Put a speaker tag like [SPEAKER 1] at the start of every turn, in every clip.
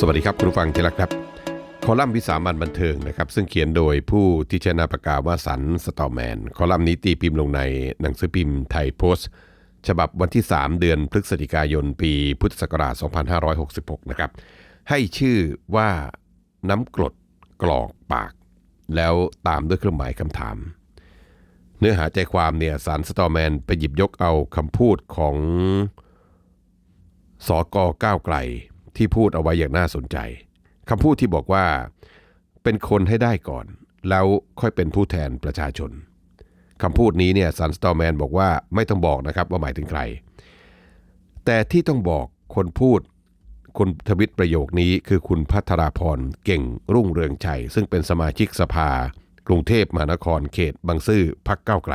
[SPEAKER 1] สวัสดีครับคุณผู้ฟังที่รักครับ คอลัมน์วิสามันบันเทิงนะครับ ซึ่งเขียนโดยผู้ที่ใช้นามปากกาว่าสันสตอแมน คอลัมน์นี้ตีพิมพ์ลงในหนังสือพิมพ์ไทยโพสต์ ฉบับวันที่ 3 เดือนพฤศจิกายนปีพุทธศักราช 2566 นะครับ ให้ชื่อว่าน้ำกรดกรอกปาก แล้วตามด้วยเครื่องหมายคำถาม เนื้อหาใจความเนี่ยสันสตอแมนไปหยิบยกเอาคำพูดของสกก้าวไกล ที่พูดเอาไว้อย่างน่าสนใจคำพูดที่บอกว่าเป็นคนให้ได้ก่อน แล้วค่อยเป็นผู้แทนประชาชนคำพูดนี้เนี่ยซันสตอร์แมนบอกว่าไม่ต้องบอกนะครับว่าหมายถึงใคร แต่ที่ต้องบอกคนพูดคุณทวิตประโยคนี้คือคุณพัทราพรเก่งรุ่งเรืองชัย ซึ่งเป็นสมาชิกสภา กรุงเทพมหานครเขตบางซื่อพักเก้าไกล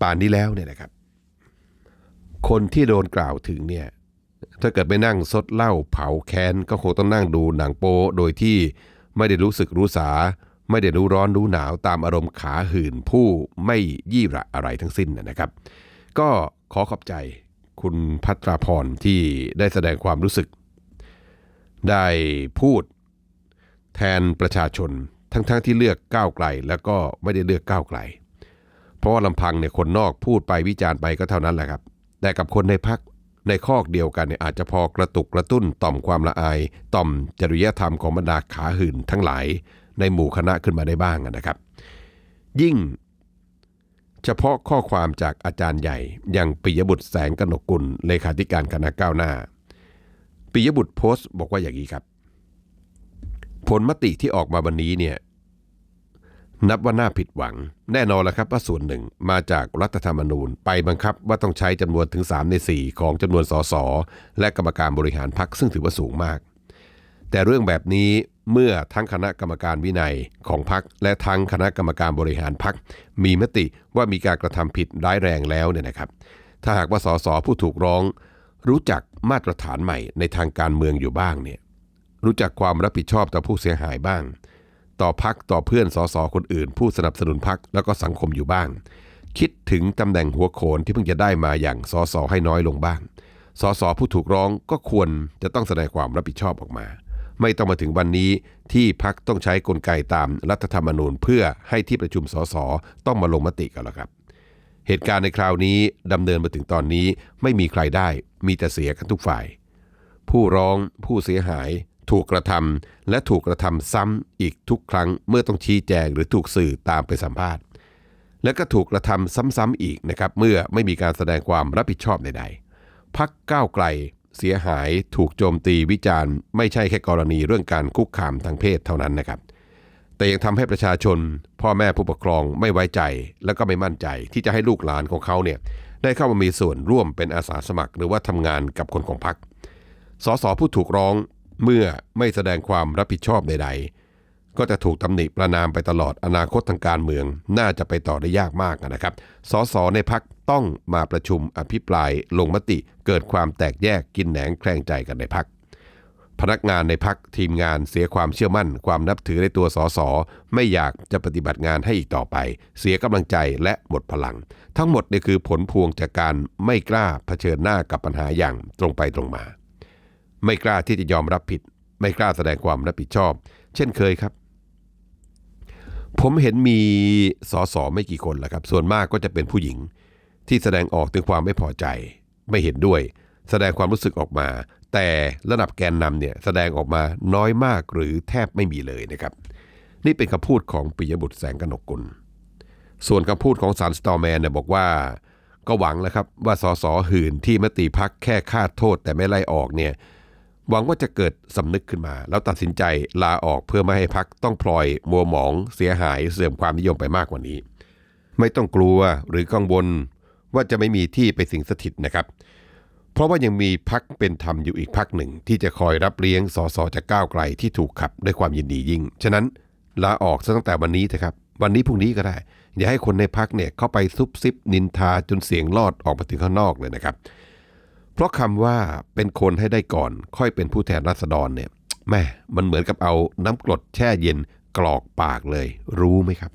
[SPEAKER 1] ป่านนี้แล้วเนี่ยนะครับ คนที่โดนกล่าวถึงเนี่ยถ้าเกิดไม่นั่งซดเหล้าเผาแค้นก็คงต้องนั่งดูหนังโป๊โดยที่ไม่ได้รู้สึกรู้สา ไม่ได้รู้ร้อนรู้หนาวตามอารมณ์ขาหื่นผู้ไม่ยี่ระอะไรทั้งสิ้นนะครับ ก็ขอขอบใจคุณพัทราพรที่ได้แสดงความรู้สึก ได้พูดแทนประชาชนทั้งๆทที่เลือกก้าวไกล แล้วก็ไม่ได้เลือกก้าวไกล เพราะว่าลำพังเนี่ยคนนอกพูดไปวิจารณ์ไปก็เท่านั้นแหละครับ แต่กับคนในพักในคอกเดียวกันเนี่ยอาจจะพอกระตุกกระตุ้นต่อมความละอาย ต่อมจริยธรรมของบรรดาขาหื่นทั้งหลาย ในหมู่คณะขึ้นมาได้บ้างนะครับ ยิ่ง เฉพาะข้อความจากอาจารย์ใหญ่อย่างปิยบุตรแสงกนกุลเลขาธิการคณะก้าวหน้าปิยบุตรโพสต์บอกว่าอย่างนี้ครับ ผลมติที่ออกมาวันนี้เนี่ย นับว่าน่าผิดหวัง แน่นอนแล้วครับว่าส่วนหนึ่งมาจากรัฐธรรมนูญ ไปบังคับว่าต้องใช้จำนวนถึง 3 ใน 4 ของจำนวนสสและกรรมการบริหารพักซึ่งถือว่าสูงมาก แต่เรื่องแบบนี้เมื่อทั้งคณะกรรมการวินัยของพักและทั้งคณะกรรมการบริหารพักมีมติว่ามีการกระทำผิดร้ายแรงแล้วเนี่ยนะครับ ถ้าหากว่าสสผู้ถูกร้อง รู้จักมาตรฐานใหม่ในทางการเมืองอยู่บ้างเนี่ยรู้จักความรับผิดชอบต่อผู้เสียหายบ้าง ต่อพักต่อเพื่อนสสคนอื่น ผู้สนับสนุนพักแล้วก็สังคมอยู่บ้าง คิดถึงตำแหน่งหัวโขนที่เพิ่งจะได้มาอย่างสสให้น้อยลงบ้างสสผู้ถูกร้องก็ควรจะต้องแสดงความรับผิดชอบออกมา ไม่ต้องมาถึงวันนี้ที่พักต้องใช้กลไกตามรัฐธรรมนูญ เพื่อให้ที่ประชุมสสต้องมาลงมติกันแล้วครับ เหตุการณ์ในคราวนี้ดำเนินมาถึงตอนนี้ไม่มีใครได้ มีแต่เสียกันทุกฝ่าย ผู้ร้องผู้เสียหาย ถูกกระทำและถูกกระทำซ้ำอีกทุกครั้งเมื่อต้องชี้แจงหรือถูกสื่อตามไปสัมภาษณ์ และก็ถูกกระทำซ้ำๆอีกนะครับเมื่อไม่มีการแสดงความรับผิดชอบใดๆพักก้าวไกลเสียหายถูกโจมตีวิจารณ์ไม่ใช่แค่กรณีเรื่องการคุกคามทางเพศเท่านั้นนะครับ แต่ยังทำให้ประชาชน พ่อแม่ผู้ปกครองไม่ไว้ใจและก็ไม่มั่นใจ ที่จะให้ลูกหลานของเขาเนี่ยได้เข้ามามีส่วนร่วมเป็นอาสาสมัคร หรือว่าทำงานกับคนของพรรคสสผู้ถูกร้อง เมื่อไม่แสดงความรับผิดชอบใด ๆ ก็จะถูกตำหนิประนามไปตลอดอนาคตทางการเมือง น่าจะไปต่อได้ยากมากนะครับ สสในพักต้องมาประชุมอภิปรายลงมติเกิดความแตกแยกกินแหนงแคลงใจกันในพักพนักงานในพักทีมงานเสียความเชื่อมั่น ความนับถือในตัวสสไม่อยากจะปฏิบัติงานให้อีกต่อไป เสียกำลังใจและหมดพลัง ทั้งหมดนี่คือผลพวงจากการไม่กล้าเผชิญหน้ากับปัญหาอย่างตรงไปตรงมา ไม่กล้าที่จะยอมรับผิด ไม่กล้าแสดงความรับผิดชอบ เช่นเคยครับ ผมเห็นมีสสไม่กี่คนแหละครับ ส่วนมากก็จะเป็นผู้หญิง ที่แสดงออกถึงความไม่พอใจ ไม่เห็นด้วย แสดงความรู้สึกออกมา แต่ระดับแกนนำเนี่ยแสดงออกมาน้อยมากหรือแทบไม่มีเลยนะครับ นี่เป็นคำพูดของปิยบุตรแสงกนกกุล ส่วนคำพูดของสารสตอร์แมนเนี่ยบอกว่าก็หวังแล้วครับว่าสสหื่นที่มติพักแค่คาดโทษแต่ไม่ไล่ออกเนี่ย หวังว่าจะเกิดสำนึกขึ้นมา แล้วตัดสินใจลาออกเพื่อไม่ให้พักต้องพลอยมัวหมอง เสียหายเสื่อมความนิยมไปมากกว่านี้ ไม่ต้องกลัวหรือกังวลว่าจะไม่มีที่ไปสิงสถิตนะครับ เพราะว่ายังมีพักเป็นธรรมอยู่อีกพักหนึ่ง ที่จะคอยรับเลี้ยงสสจากก้าวไกลที่ถูกขับด้วยความยินดียิ่ง ฉะนั้นลาออกซะตั้งแต่วันนี้เถอะครับ วันนี้พรุ่งนี้ก็ได้ อย่าให้คนในพักเนี่ยเข้าไปซุบซิบนินทาจนเสียงลอดออกมาถึงข้างนอกเลยนะครับ เพราะคำว่าเป็นคนให้ได้ก่อน ค่อยเป็นผู้แทนราษฎรเนี่ยแม่มันเหมือนกับเอาน้ำกรดแช่เย็นกรอกปากเลย รู้ไหมครับ